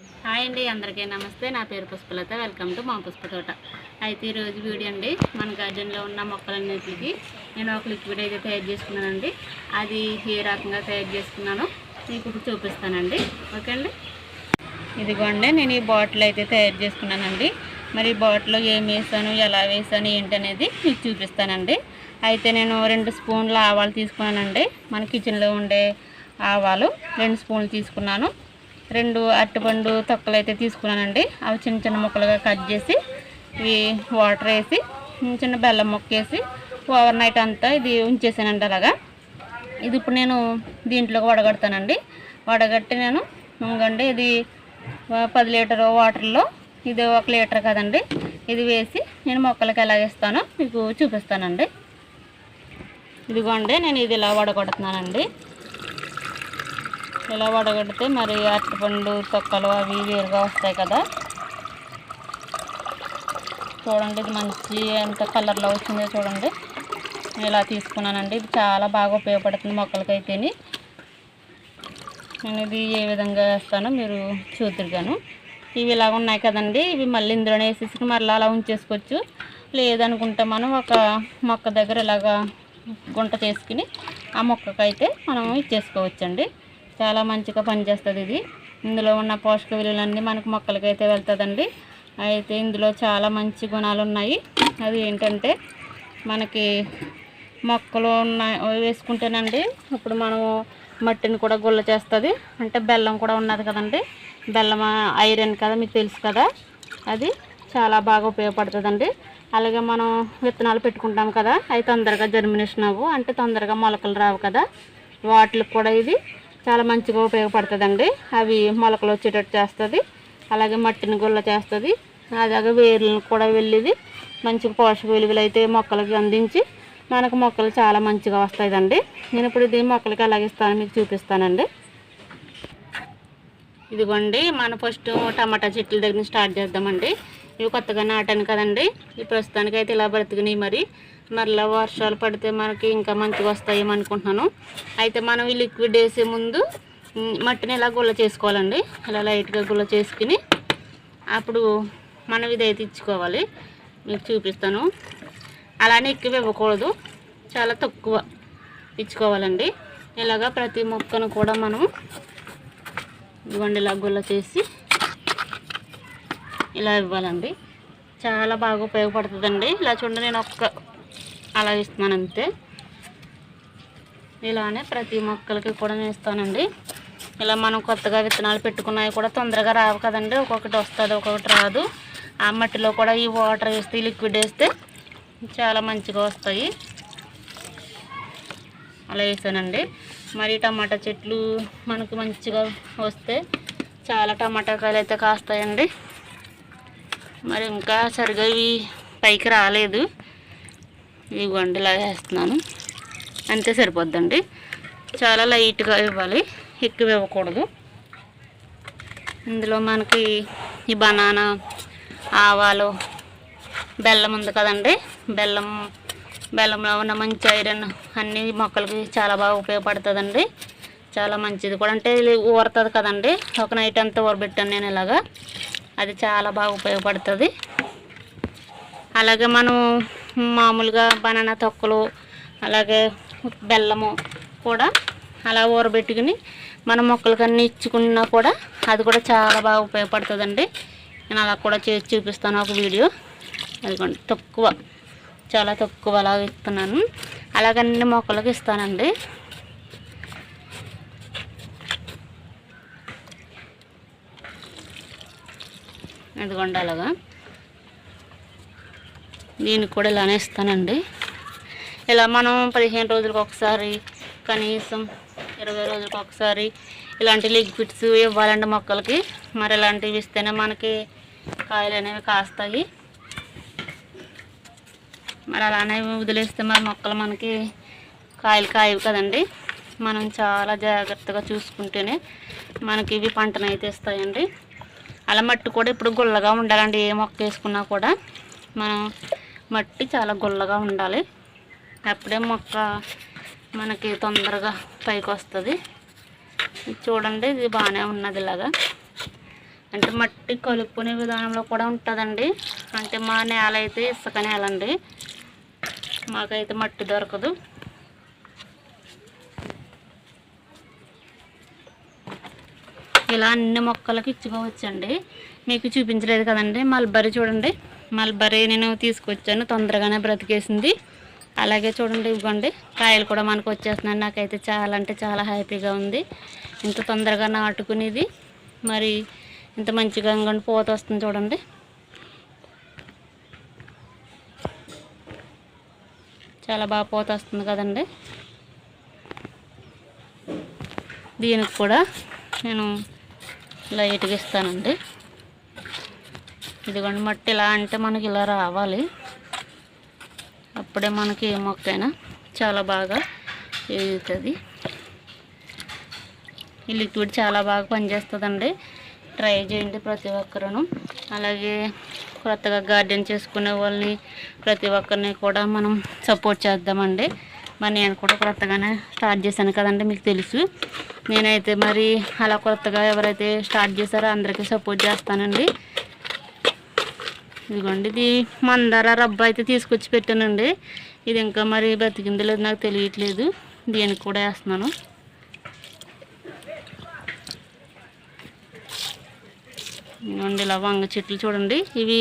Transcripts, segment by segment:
Hi అండి అందరికీ నమస్తే. నా పేరు పుష్పలత. వెల్కమ్ టు మా పుష్ప తోట. అయితే ఈరోజు వీడియో అండి మన గార్డెన్లో ఉన్న మొక్కలన్నిటికి నేను ఒక లిక్విడ్ అయితే తయారు చేసుకున్నానండి. అది ఏ రకంగా తయారు చేసుకున్నాను మీకు ఇప్పుడు చూపిస్తానండి. ఓకే అండి? ఇదిగోండి నేను ఈ బాటిల్ అయితే తయారు చేసుకున్నానండి. మరి ఈ బాటిల్లో ఏం వేసాను ఎలా వేసాను ఏంటనేది మీకు చూపిస్తానండి. అయితే నేను రెండు స్పూన్ల ఆవాలు తీసుకున్నానండి. మన కిచెన్లో ఉండే ఆవాలు రెండు స్పూన్లు తీసుకున్నాను. రెండు అరటిపండు తొక్కలు అయితే తీసుకున్నానండి. అవి చిన్న చిన్న ముక్కలుగా కట్ చేసి ఇవి వాటర్ వేసి చిన్న బెల్లం ముక్క వేసి ఓవర్ నైట్ అంతా ఇది ఉంచేసానండి అలాగా. ఇది ఇప్పుడు నేను దీంట్లోకి వడగడతానండి. వడగట్టి నేను ఇంకండి ఇది పది లీటర్ వాటర్లో ఇది ఒక లీటర్ కదండి. ఇది వేసి నేను మొక్కలకి ఎలాగేస్తానో మీకు చూపిస్తానండి. ఇదిగోండి నేను ఇది ఇలా వడగొడుతున్నానండి. ఇలా వడగడితే మరి అరటిపండు తొక్కలు అవి వేరుగా వస్తాయి కదా. చూడండి ఇది మంచి ఎంత కలర్లో వచ్చిందో చూడండి. ఇలా తీసుకున్నానండి. ఇది చాలా బాగా ఉపయోగపడుతుంది మొక్కలకైతేని. నేను ఇది ఏ విధంగా వేస్తానో మీరు చూద్దరుగాను. ఇవి ఇలాగ ఉన్నాయి కదండి. ఇవి మళ్ళీ ఇందులోనే వేసేసి మళ్ళీ అలా ఉంచేసుకోవచ్చు. లేదనుకుంటే మనం ఒక మొక్క దగ్గర ఇలాగా గుంట చేసుకుని ఆ మొక్కకైతే మనం ఇచ్చేసుకోవచ్చండి. చాలా మంచిగా పనిచేస్తుంది ఇది. ఇందులో ఉన్న పోషక విలువలన్నీ మనకు మొక్కలకైతే వెళ్తుందండి. అయితే ఇందులో చాలా మంచి గుణాలు ఉన్నాయి అది ఏంటంటే మనకి మొక్కలు ఉన్నాయి వేసుకుంటేనండి ఇప్పుడు మనము మట్టిని కూడా గుల్ల చేస్తుంది. అంటే బెల్లం కూడా ఉన్నది కదండి. బెల్లం ఐరన్ కదా మీకు తెలుసు కదా. అది చాలా బాగా ఉపయోగపడుతుందండి. అలాగే మనం విత్తనాలు పెట్టుకుంటాం కదా. అవి తొందరగా జర్మినేషన్ అవ్వు. అంటే తొందరగా మొలకలు రావు కదా. వాటికి కూడా ఇది చాలా మంచిగా ఉపయోగపడుతుందండి. అవి మొలకలు వచ్చేటట్టు చేస్తుంది. అలాగే మట్టిని గుల్ల చేస్తుంది. అలాగే వేర్లను కూడా వెళ్ళిది. మంచిగా పోషక విలువలు అయితే మొక్కలకి అందించి మనకు మొక్కలు చాలా మంచిగా వస్తాయండి నేను ఇప్పుడు ఇది మొక్కలకి అలాగే ఇస్తాను మీకు చూపిస్తానండి. ఇదిగోండి మన ఫస్ట్ టమాటా చెట్ల దగ్గర నుంచి స్టార్ట్ చేద్దామండి. ఇవి కొత్తగా నాటాను కదండి. ఈ ప్రస్తుతానికి అయితే ఇలా బ్రతికినాయి మరి. మరలా వర్షాలు పడితే మనకి ఇంకా మంచిగా వస్తాయేమో అనుకుంటున్నాను. అయితే మనం ఈ లిక్విడ్ వేసే ముందు మట్టిని ఇలా గుల్ల చేసుకోవాలండి? ఇలా లైట్గా గుల్ల చేసుకుని అప్పుడు మనం ఇదైతే ఇచ్చుకోవాలి. మీకు చూపిస్తాను. అలానే ఎక్కువ ఇవ్వకూడదు. చాలా తక్కువ ఇచ్చుకోవాలండి. ఇలాగా ప్రతి మొక్కను కూడా మనం ఇవ్వండి ఇలా గుల్ల చేసి ఇలా ఇవ్వాలండి. చాలా బాగా ఉపయోగపడుతుందండి. ఇలా చూడండి నేను ఒక్క అలా ఇస్తున్నాను అంతే. ఇలానే ప్రతి మొక్కలకి కూడా నేను ఇస్తానండి. ఇలా మనం కొత్తగా విత్తనాలు పెట్టుకున్నవి కూడా తొందరగా రావు కదండి. ఒక్కొక్కటి వస్తుంది ఒక్కొక్కటి రాదు. ఆ మట్టిలో కూడా ఈ వాటర్ వేస్తే ఈ లిక్విడ్ వేస్తే చాలా మంచిగా వస్తాయి. అలా వేసానండి. మరి టమాటా చెట్లు మనకు మంచిగా వస్తే చాలా టమాటా కాయలు అయితే కాస్తాయండి. మరి ఇంకా సరిగా ఇవి పైకి రాలేదు. ఇవి ఇలా వేస్తున్నాను. అంతే సరిపోద్దండి. చాలా లైట్గా ఇవ్వాలి. ఎక్కువ ఇవ్వకూడదు. ఇందులో మనకి ఈ బనానా ఆవాలు బెల్లం ఉంది కదండి. బెల్లం బెల్లంలో ఉన్న మంచి ఐరన్ అన్ని మొక్కలకి చాలా బాగా ఉపయోగపడుతుందండి. చాలా మంచిది కూడా. అంటే ఊరుతుంది కదండి. ఒక నైట్ అంతా ఊరబెట్టాను నేను ఇలాగా. అది చాలా బాగా ఉపయోగపడుతుంది. అలాగే మనం మామూలుగా బనానా తొక్కలు అలాగే బెల్లము కూడా అలా ఊరబెట్టుకుని మన మొక్కలకన్నీ ఇచ్చుకున్నా కూడా అది కూడా చాలా బాగా ఉపయోగపడుతుందండి. నేను అలా కూడా చేసి చూపిస్తాను ఒక వీడియో. అదిగోండి తక్కువ చాలా తక్కువ అలా ఇస్తున్నాను. అలాగే మొక్కలకు మొక్కలకి ఇస్తానండి. ఇదిగోండి అలాగా. దీనికి కూడా ఇలానే ఇస్తానండి ఇలా మనం పదిహేను రోజులకు ఒకసారి కనీసం ఇరవై రోజులకు ఒకసారి ఇలాంటి లిక్విడ్స్ ఇవ్వాలండి మొక్కలకి. మరి ఇలాంటివి ఇస్తేనే మనకి కాయలు అనేవి కాస్తాయి. మరి అలానే వదిలేస్తే మరి మొక్కలు మనకి కాయలు కాయవు కదండి. మనం చాలా జాగ్రత్తగా చూసుకుంటేనే మనకి ఇవి పంటనైతే ఇస్తాయండి. అలా మట్టి కూడా ఇప్పుడు గుల్లగా ఉండాలండి. ఏ మొక్క వేసుకున్నా కూడా మనం మట్టి చాలా గుల్లగా ఉండాలి. అప్పుడే మొక్క మనకి తొందరగా పైకి వస్తుంది. చూడండి ఇది బాగానే ఉన్నది ఇలాగా. అంటే మట్టి కలుపుకునే విధానంలో కూడా ఉంటుందండి. అంటే మా నేల అయితే ఇసుక నేల అండి మాకైతే మట్టి దొరకదు. ఇలా అన్ని మొక్కలకు ఇచ్చుకోవచ్చండి మీకు చూపించలేదు కదండి. మల్బరీ చూడండి. మల్బరీ నేను తీసుకొచ్చాను. తొందరగానే బ్రతికేసింది. అలాగే చూడండి ఇవ్వండి. కాయలు కూడా మనకు వచ్చేస్తున్నాయి. నాకైతే చాలా అంటే చాలా హ్యాపీగా ఉంది. ఇంత తొందరగా నాటుకునేది. మరి ఇంత మంచిగా ఇంకండి పూత వస్తుంది చూడండి. చాలా బాగా పూత వస్తుంది కదండి. దీనికి కూడా నేను లైట్గా ఇస్తానండి. ఇదిగోండి మట్టి ఇలా అంటే మనకి ఇలా రావాలి. అప్పుడే మనకి ఏ మొక్కైనా చాలా బాగా ఎదుగుతుంది ఈ లిక్విడ్ చాలా బాగా పనిచేస్తుందండి. ట్రై చేయండి ప్రతి ఒక్కరూ అలాగే కొత్తగా గార్డెన్ చేసుకునే వాళ్ళని ప్రతి ఒక్కరిని కూడా మనం సపోర్ట్ చేద్దామండి. మరి నేను కూడా కొత్తగానే స్టార్ట్ చేశాను కదండి మీకు తెలుసు. నేనైతే మరి అలా కొత్తగా ఎవరైతే స్టార్ట్ చేశారో అందరికీ సపోర్ట్ చేస్తానండి. ఇదిగోండి ఇది మందార రబ్బ అయితే తీసుకొచ్చి పెట్టానండి. ఇది ఇంకా మరి బతికిందో లేదు నాకు తెలియట్లేదు. దీనికి కూడా వేస్తున్నాను. ఇదిగోండి ఇలా వంగ చెట్లు చూడండి. ఇవి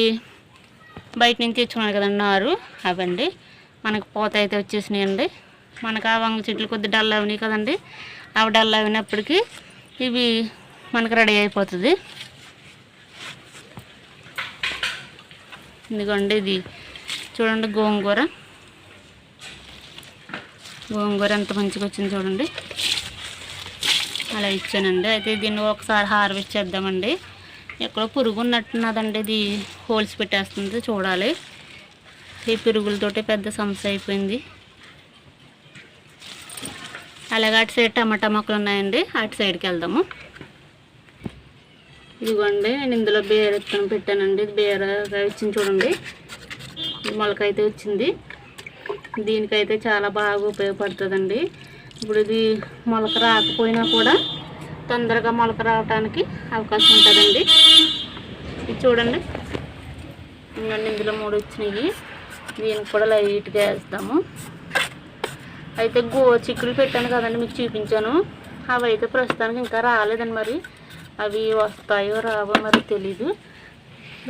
బయట నుంచి తెచ్చుకున్నాను కదండి నారు. అవండి. మనకు పూత అయితే వచ్చేసినాయండి. మనకు ఆ వంగ చెట్లు కొద్ది డల్ అవినాయి కదండి. అవి డల్ అయినప్పటికీ ఇవి మనకు రెడీ అయిపోతుంది. ఎందుకండి ఇది. చూడండి గోంగూర. గోంగూర ఎంత మంచిగా వచ్చింది చూడండి. అలా ఇచ్చానండి. అయితే దీన్ని ఒకసారి హార్వెస్ట్ చేద్దామండి. ఎక్కడో పురుగు ఉన్నట్టున్నదండి ఇది. హోల్స్ పెట్టేస్తుంది చూడాలి. ఈ పురుగులతోటి పెద్ద సమస్య అయిపోయింది. అలాగే అటు సైడ్ టమాటా మొక్కలు ఉన్నాయండి. అటు సైడ్కి వెళ్దాము. ఇదిగోండి నేను ఇందులో బీర విత్తనం పెట్టానండి. బీర వచ్చింది చూడండి. మొలక మొలకైతే వచ్చింది. దీనికైతే చాలా బాగా ఉపయోగపడుతుందండి. ఇప్పుడు ఇది మొలక రాకపోయినా కూడా తొందరగా మొలక రావడానికి అవకాశం ఉంటుందండి. ఇది చూడండి. ఇందులో మూడు వచ్చినాయి. దీనికి కూడా లైట్గా వేస్తాము. అయితే గో చిక్కులు పెట్టాను కదండి మీకు చూపించాను. అవి అయితే ప్రస్తుతానికి ఇంకా రాలేదండి మరి. అవి వస్తాయో రావో మరి తెలీదు.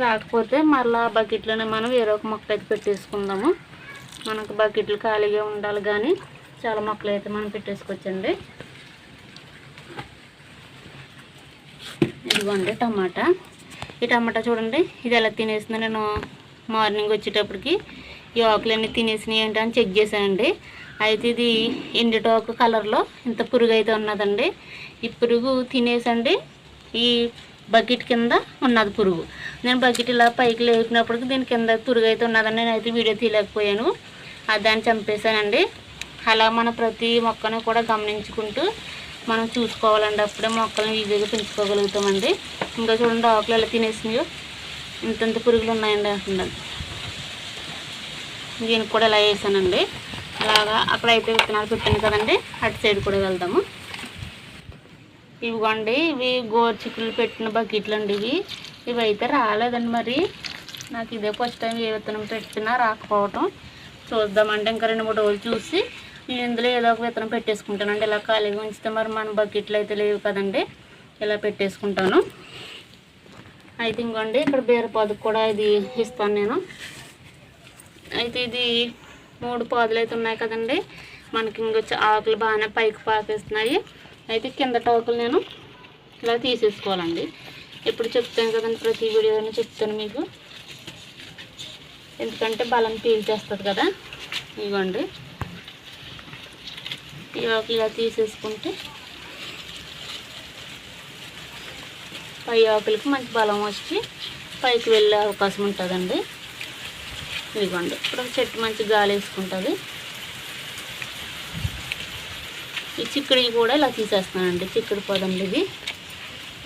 రాకపోతే మళ్ళీ బకెట్లోనే మనం వేరే ఒక మొక్క అయితే పెట్టేసుకుందాము. మనకు బకెట్లు ఖాళీగా ఉండాలి కానీ చాలా మొక్కలు అయితే మనం పెట్టేసుకోవచ్చండి. ఇదిగోండి టమాటా. ఈ టమాటా చూడండి ఇది ఎలా తినేసిందో నేను మార్నింగ్ వచ్చేటప్పటికి ఈ ఆకులన్నీ తినేసినాయి ఏంటి అని చెక్ చేశానండి. అయితే ఇది ఎండిటోకు కలర్లో ఇంత పురుగు అయితే ఉన్నదండి. ఈ పురుగు తినేసండి ఈ బకెట్ కింద ఉన్నది పురుగు. నేను బకెట్ ఇలా పైకి లేపినప్పటికి దీని కింద పురుగు అయితే ఉన్నదని నేను అయితే వీడియో తీయలేకపోయాను. అది దాన్ని చంపేశానండి. అలా మన ప్రతి మొక్కను కూడా గమనించుకుంటూ మనం చూసుకోవాలండి. అప్పుడే మొక్కలను ఈజీగా పెంచుకోగలుగుతామండి. ఇంకా చూడండి ఆకులు ఎలా తినేసినాయో. ఇంతంత పురుగులు ఉన్నాయండి అంటున్నాను. దీనికి కూడా ఇలా వేసానండి. అలాగా అక్కడ అయితే విత్తనాలు పెట్టాను కదండి అటు సైడ్ కూడా వెళ్దాము. ఇవిగోండి ఇవి గోరచిక్కులు పెట్టిన బకెట్లు అండి ఇవి. ఇవి అయితే రాలేదండి మరి. నాకు ఇదే ఫస్ట్ టైం ఏ విత్తనం పెట్టినా రాకపోవటం. చూద్దామంటే ఇంకా రెండు మూడు రోజులు చూసి. నేను ఇందులో ఏదో ఒక విత్తనం పెట్టేసుకుంటానండి. ఇలా ఖాళీగా ఉంచితే మరి మన బకెట్లు అయితే లేవు కదండి. ఇలా పెట్టేసుకుంటాను. అయితే ఇంకోండి ఇక్కడ బీరపాదుకు కూడా ఇది ఇస్తాను నేను. అయితే ఇది మూడు పాదులు అయితే ఉన్నాయి కదండి. మనకి ఇంకొచ్చి ఆకులు బాగానే పైకి పాకేస్తున్నాయి. అయితే కింద టోకులు నేను ఇలా తీసేసుకోవాలండి. ఎప్పుడు చెప్తాను కదండి ప్రతి వీడియోలో చెప్తాను మీకు. ఎందుకంటే బలం పీల్చేస్తుంది కదా. ఇవ్వండి ఈ ఆకులు ఇలా తీసేసుకుంటే పై ఆకులకి మంచి బలం వచ్చి పైకి వెళ్ళే అవకాశం ఉంటుందండి. ఇదిగోండి. ఇప్పుడు చెట్టు మంచి గాలి వేసుకుంటుంది. ఈ చిక్కుడు కూడా ఇలా తీసేస్తానండి చిక్కుడు పొదండి ఇది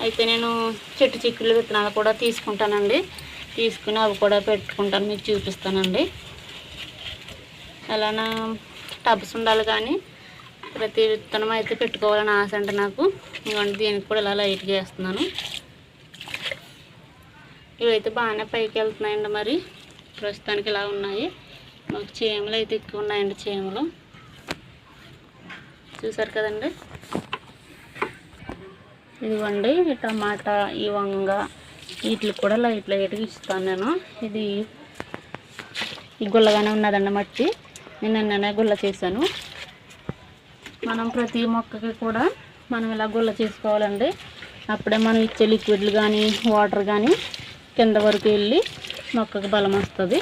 అయితే నేను చెట్టు చిక్కుడు విత్తనాలు కూడా తీసుకుంటానండి. తీసుకుని అవి కూడా పెట్టుకుంటాను మీకు చూపిస్తానండి. అలానా టబ్స్ ఉండాలి కానీ ప్రతి విత్తనం అయితే పెట్టుకోవాలని ఆశ అంటే నాకు. ఇవ్వండి దీనికి కూడా ఇలా లైట్గా వేస్తున్నాను. ఇవైతే బాగానే పైకి వెళ్తున్నాయండి మరి. ప్రస్తుతానికి ఇలా ఉన్నాయి. మాకు చీమలు అయితే ఎక్కువ ఉన్నాయండి చీమలు. చూసారు కదండి? ఇదిగోండి ఈ టమాటా ఈ వంగ వీటికి కూడా లైట్ లైట్గా ఇస్తాను నేను. ఇది ఈ గుల్లగానే ఉన్నదండి మట్టి. నేను నిన్ననే గుల్ల చేశాను. మనం ప్రతి మొక్కకి కూడా మనం ఇలా గుల్ల చేసుకోవాలండి. అప్పుడే మనం ఇచ్చే లిక్విడ్లు కానీ వాటర్ కానీ కింద వరకు వెళ్ళి మొక్కకు బలం వస్తుంది.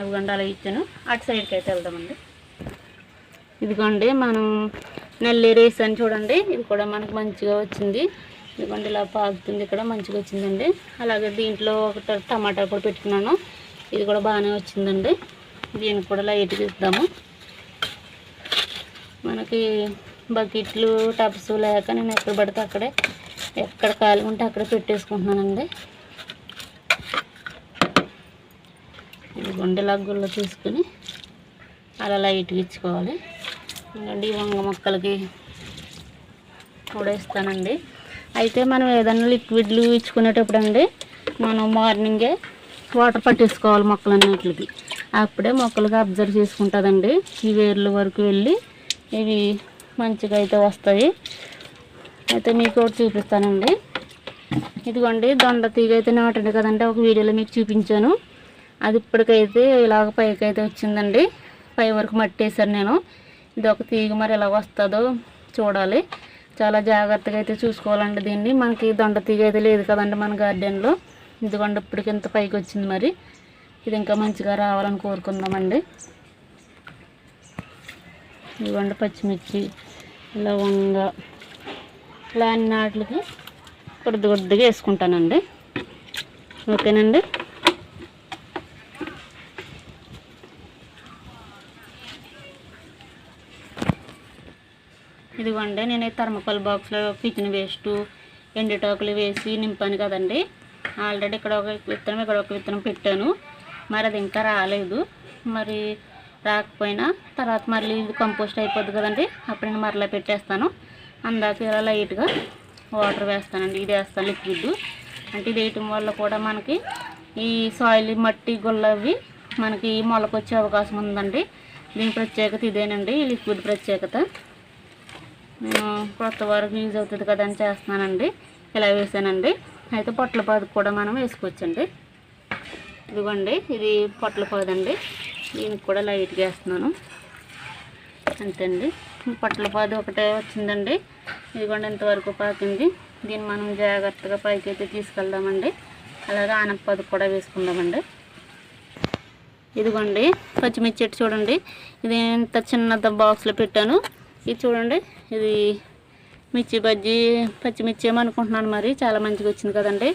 అవిగండి అలా ఇచ్చాను. అటు సైడ్కి అయితే వెళ్దామండి. ఇదిగోండి మనం నెల్లేరు వేసాను చూడండి. ఇది కూడా మనకు మంచిగా వచ్చింది. ఇదిగోండి ఇలా పాకుతుంది ఇక్కడ మంచిగా వచ్చిందండి. అలాగే దీంట్లో ఒక టమాటా కూడా పెట్టుకున్నాను. ఇది కూడా బాగానే వచ్చిందండి. దీనికి కూడా లైట్గా ఇద్దాము. మనకి బకెట్లు టబ్స్ లేక నేను ఎక్కడ పడితే అక్కడే ఎక్కడ ఖాళీ ఉంటే అక్కడ పెట్టేసుకుంటున్నానండి. ఇది గుండెలా తీసుకుని అలా లైట్గా ఇచ్చుకోవాలి. ఇంకండి ఈ వంగ మొక్కలకి కూడా ఇస్తానండి అయితే మనం ఏదైనా లిక్విడ్లు ఇచ్చుకునేటప్పుడు అండి మనం మార్నింగే వాటర్ పట్టేసుకోవాలి మొక్కలన్నిటికి. అప్పుడే మొక్కలకి అబ్జర్వ్ చేసుకుంటుందండి. ఈ వేర్ల వరకు వెళ్ళి ఇవి మంచిగా అయితే వస్తాయి. అయితే మీకు ఒకటి చూపిస్తానండి. ఇదిగోండి దొండ తీగ అయితే నాటండి కదండి ఒక వీడియోలో మీకు చూపించాను. అది ఇప్పటికైతే ఇలాగ పైకి అయితే వచ్చిందండి. పై వరకు మట్టేశాను నేను. ఇది ఒక తీగ మరి ఎలా వస్తుందో చూడాలి. చాలా జాగ్రత్తగా అయితే చూసుకోవాలండి దీన్ని. మనకి దొండ తీగ అయితే లేదు కదండి మన గార్డెన్లో. ఇదిగోండి ఇప్పటికి ఇంత పైకి వచ్చింది మరి. ఇది ఇంకా మంచిగా రావాలని కోరుకుందామండి. ఇదిగోండి పచ్చిమిర్చి లవంగ ఇలా అన్ని వాటికి కొద్ది కొద్దిగా వేసుకుంటానండి. ఓకేనండి? ఇదిగోండి నేను థర్మకోల్ బాక్స్లో కిచెన్ వేస్ట్ ఎండిటాకులు వేసి నింపాను కదండి. ఆల్రెడీ ఇక్కడ ఒక విత్తనం ఇక్కడ ఒక విత్తనం పెట్టాను. మరి అది ఇంకా రాలేదు. మరి రాకపోయినా తర్వాత మళ్ళీ ఇది కంపోస్ట్ అయిపోద్ది కదండి. అప్పుడు నేను మరలా పెట్టేస్తాను. అందాక ఇలా లైట్గా వాటర్ వేస్తానండి. ఇది వేస్తాను లిక్విడ్. అంటే ఇది వేయటం వల్ల కూడా మనకి ఈ సాయిల్ మట్టి గుల్లవి మనకి మొలకొచ్చే అవకాశం ఉందండి. దీని ప్రత్యేకత ఇదేనండి ఈ లిక్విడ్ ప్రత్యేకత. నేను కొత్త వరకు యూజ్ అవుతుంది కదా అని చేస్తున్నానండి. ఇలా వేసానండి. అయితే పొట్ల పాదు కూడా మనం వేసుకోవచ్చండి. ఇదిగోండి ఇది పొట్ల పాదు అండి దీనికి కూడా లైట్గా వేస్తున్నాను. అంతే అండి పొట్ల పాదు ఒకటే వచ్చిందండి. ఇదిగోండి ఇంతవరకు పాకింది. దీన్ని మనం జాగ్రత్తగా పైకి అయితే తీసుకెళ్దామండి. అలాగే ఆనపది కూడా వేసుకుందామండి. ఇదిగోండి పచ్చిమిర్చి చెట్టు చూడండి. ఇది ఇంత చిన్న బాక్స్లో పెట్టాను. ఇది చూడండి. ఇది మిర్చి బజ్జీ పచ్చిమిర్చి ఏమనుకుంటున్నాను మరి. చాలా మంచిగా వచ్చింది కదండి.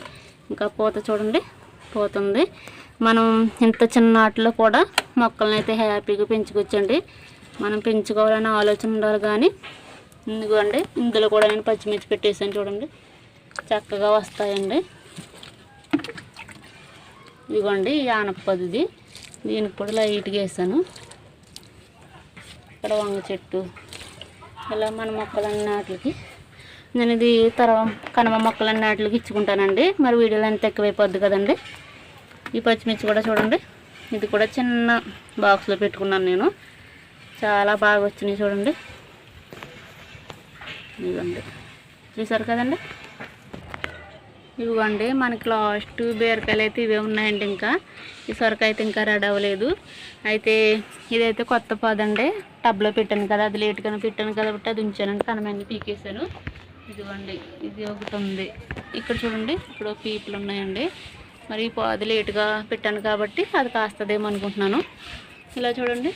ఇంకా పూత చూడండి. పోతుంది. మనం ఇంత చిన్నటిలో కూడా మొక్కలను అయితే హ్యాపీగా పెంచుకోవచ్చండి. మనం పెంచుకోవాలనే ఆలోచన ఉండాలి కానీ ఇదిగోండి. ఇందులో కూడా నేను పచ్చిమిర్చి పెట్టేసాను చూడండి. చక్కగా వస్తాయండి. ఇదిగోండి ఈ దీనికి కూడా లైట్గా వేసాను. ఇక్కడ వంగ చెట్టు. ఇలా మన మొక్కలన్నీ వాటికి నేను ఇది తర్వాత కనమ మొక్కలన్నీ వాటికి ఇచ్చుకుంటానండి. మరి వీడియోలు ఎంత ఎక్కువైపోద్ది కదండి? ఈ పచ్చిమిర్చి కూడా చూడండి. ఇది కూడా చిన్న బాక్స్లో పెట్టుకున్నాను నేను. చాలా బాగా వచ్చినాయి చూడండి. ఇదిగోండి. చూసారు కదండి? ఇదిగోండి మనకి లాస్ట్ బీరకాయలు అయితే ఇవే ఉన్నాయండి ఇంకా. ఈ సొరకాయ అయితే ఇంకా రెడీ అవ్వలేదు. అయితే ఇదైతే కొత్త పాదండి. టబ్లో పెట్టాను కదా అది లేట్గానే పెట్టాను కాబట్టి అది ఉంచానండి కనమన్నీ పీకేసాను ఇదిగోండి ఇది ఒకటి ఉంది. ఇక్కడ చూడండి ఇక్కడ పీపులు ఉన్నాయండి. మరి ఈ పాదు లేటుగా పెట్టాను కాబట్టి అది కాస్తదేమో అనుకుంటున్నాను. ఇలా చూడండి.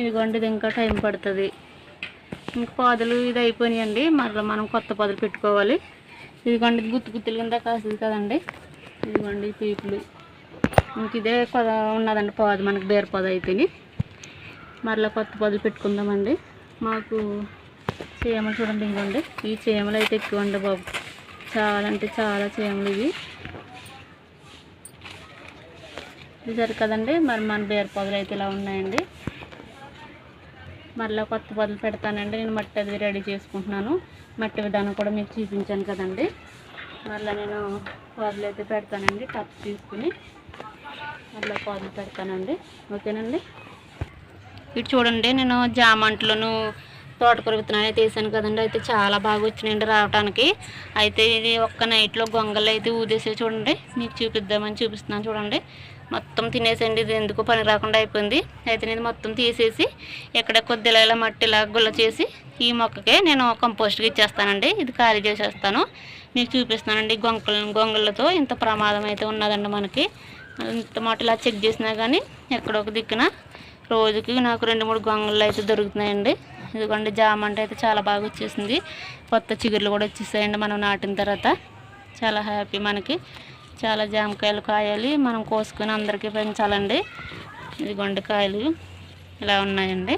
ఇదిగోండి ఇది ఇంకా టైం పడుతుంది. ఇంకా పాదులు ఇది అయిపోయినాయండి. మరలా మనం కొత్త పాదులు పెట్టుకోవాలి. ఇదిగోండి ఇది గుత్తు గుత్తులు కింద కాస్తుంది కదండి. ఇదిగోండి పీపులు ఇంక ఇదే పొద ఉన్నదండి పాదు మనకి బీర పొద అయితేని. మరలా కొత్త పొదలు పెట్టుకుందామండి. మాకు చీమలు చూడండి ఇదిగోండి. ఈ చీమలు అయితే ఎక్కువ అండి బాబు. చాలా అంటే చాలా చీమలు ఇవి. ఇది సరి కదండి మరి మన బేర పొదలు అయితే ఇలా ఉన్నాయండి. మరలా కొత్త బదులు పెడతానండి. నేను మట్టి అది రెడీ చేసుకుంటున్నాను. మట్టి విధానం కూడా మీకు చూపించాను కదండి. మళ్ళీ నేను పాదులు అయితే పెడతానండి. టప్ తీసుకుని మళ్ళీ పొదలు పెడతానండి. ఓకేనండి? ఇటు చూడండి నేను జామంట్లను తోటకూర విత్తనాలు అయితే వేసాను కదండి. అయితే చాలా బాగా వచ్చినాయండి రావడానికి అయితే ఇది ఒక్క నైట్లో గొంగలు అయితే ఊదేసి చూడండి. మీకు చూపిద్దామని చూపిస్తున్నాను చూడండి. మొత్తం తినేసండి ఇది ఎందుకు పని రాకుండా అయిపోయింది. అయితే నేను మొత్తం తీసేసి ఇక్కడ కొద్దిలా ఇలా మట్టి ఇలా గుల్ల చేసి ఈ మొక్కకే నేను కంపోస్ట్కి ఇచ్చేస్తానండి. ఇది ఖాళీ చేసేస్తాను. మీకు చూపిస్తానండి గొంగల గొంగళ్ళతో ఇంత ప్రమాదం అయితే ఉన్నదండి మనకి. ఇంత మాట ఇలా చెక్ చేసినా కానీ ఎక్కడో ఒక దిక్కున రోజుకి నాకు రెండు మూడు గొంగళ్ళు అయితే దొరుకుతున్నాయండి. ఇదిగోండి జామంట అయితే చాలా బాగా వచ్చేసింది. కొత్త చిగుర్లు కూడా వచ్చేసాయండి మనం నాటిన తర్వాత. చాలా హ్యాపీ మనకి. చాలా జామకాయలు కాయాలి. మనం కోసుకొని అందరికీ పెంచాలండి. ఇది కాయలు ఇలా ఉన్నాయండి.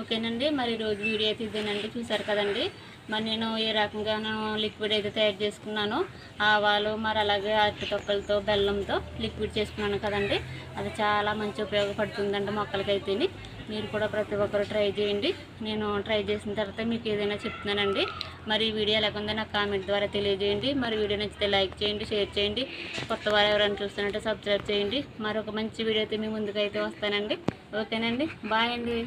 ఓకేనండి. మరి రోజు వీడియో అయితే ఇదేనండి. చూసారు కదండి. మరి నేను ఏ రకంగా నేను లిక్విడ్ అయితే తయారు చేసుకున్నాను ఆవాలు మరి అలాగే అరటి తొక్కలతో బెల్లంతో లిక్విడ్ చేసుకున్నాను కదండి. అది చాలా మంచి ఉపయోగపడుతుందండి మొక్కలకైతే మీరు కూడా ప్రతి ఒక్కరు ట్రై చేయండి. నేను ట్రై చేసిన తర్వాత మీకు ఏదైనా చెప్తున్నానండి. మరి వీడియో లేకుండా నాకు కామెంట్ ద్వారా తెలియజేయండి. మరి వీడియో నచ్చితే లైక్ చేయండి షేర్ చేయండి. కొత్త వారు ఎవరైనా చూస్తున్నట్టు సబ్స్క్రైబ్ చేయండి. మరొక మంచి వీడియో అయితే మీ ముందుకైతే వస్తానండి. ఓకేనండి బాయ్ అండి.